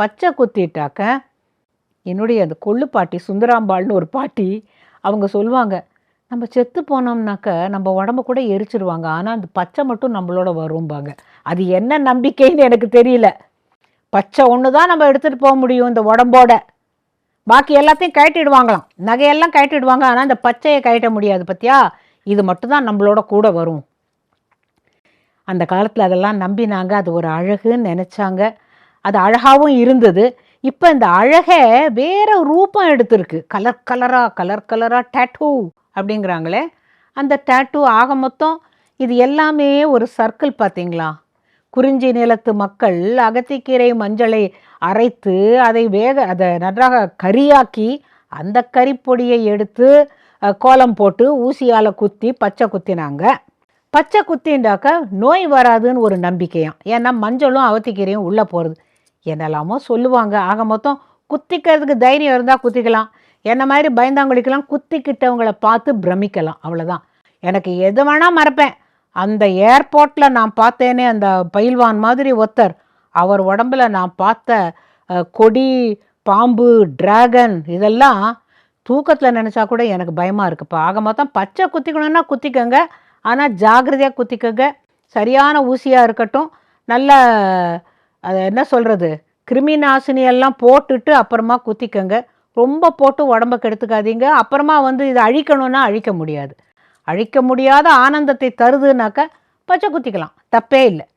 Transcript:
பச்சை குத்திட்டாக்க என்னுடைய அந்த கொள்ளு பாட்டி சுந்தராம்பாள்னு ஒரு பாட்டி அவங்க சொல்லுவாங்க நம்ம செத்து போனோம்னாக்க நம்ம உடம்ப கூட எரிச்சிருவாங்க. ஆனால் அந்த பச்சை மட்டும் நம்மளோட வரும்பாங்க. அது என்ன நம்பிக்கைன்னு எனக்கு தெரியல. பச்சை ஒன்று தான் நம்ம எடுத்துகிட்டு போக முடியும் இந்த உடம்போட. பாக்கி எல்லாத்தையும் கழட்டிடுவாங்களாம். நகையெல்லாம் கழட்டிடுவாங்க. ஆனால் இந்த பச்சையை கழட்ட முடியாது பத்தியா? இது மட்டும்தான் நம்மளோட கூட வரும். அந்த காலத்தில் அதெல்லாம் நம்பினாங்க. அது ஒரு அழகுன்னு நினச்சாங்க. அது அழகாகவும் இருந்தது. இப்போ இந்த அழகை வேற ரூபம் எடுத்திருக்கு. கலர் கலராக கலர் கலராக டேட்டூ அப்படிங்கிறாங்களே. அந்த டேட்டூ ஆக மொத்தம் இது எல்லாமே ஒரு சர்க்கிள் பார்த்தீங்களா? குறிஞ்சி நிலத்து மக்கள் அகத்திக்கீரை மஞ்சளை அரைத்து அதை வேக அதை நன்றாக கரியாக்கி அந்த கறிப்பொடியை எடுத்து கோலம் போட்டு ஊசியால் குத்தி பச்சை குத்தினாங்க. பச்சை குத்தின்டாக்க நோய் வராதுன்னு ஒரு நம்பிக்கையாம். ஏன்னா மஞ்சளும் அவத்திக்கீரையும் உள்ளே போகிறது என்னெல்லாமோ சொல்லுவாங்க. ஆக மொத்தம் குத்திக்கிறதுக்கு தைரியம் இருந்தால் குத்திக்கலாம். என்ன மாதிரி பயந்தாங்குழிக்கெல்லாம் குத்திக்கிட்டவங்கள பார்த்து பிரமிக்கலாம். அவ்வளோதான் எனக்கு எது வேணால் மறப்பேன். அந்த ஏர்போர்ட்டில் நான் பார்த்தேனே அந்த பயில்வான் மாதிரி ஒருத்தர். அவர் உடம்புல நான் பார்த்த கொடி பாம்பு டிராகன் இதெல்லாம் தூக்கத்தில் நினச்சா கூட எனக்கு பயமாக இருக்குப்பா. ஆக மொத்தம் பச்சை குத்திக்கணும்னா குத்திக்கங்க. ஆனால் ஜாக்கிரதையாக குத்திக்கங்க. சரியான ஊசியாக இருக்கட்டும். நல்ல அதை என்ன சொல்கிறது கிருமி நாசினி எல்லாம் போட்டுட்டு அப்புறமா குத்திக்கங்க. ரொம்ப போட்டு உடம்ப கெடுத்துக்காதீங்க. அப்புறமா வந்து இதை அழிக்கணும்னா அழிக்க முடியாது. அழிக்க முடியாத ஆனந்தத்தை தருதுனாக்க பச்சை குத்திக்கலாம். தப்பே இல்லை.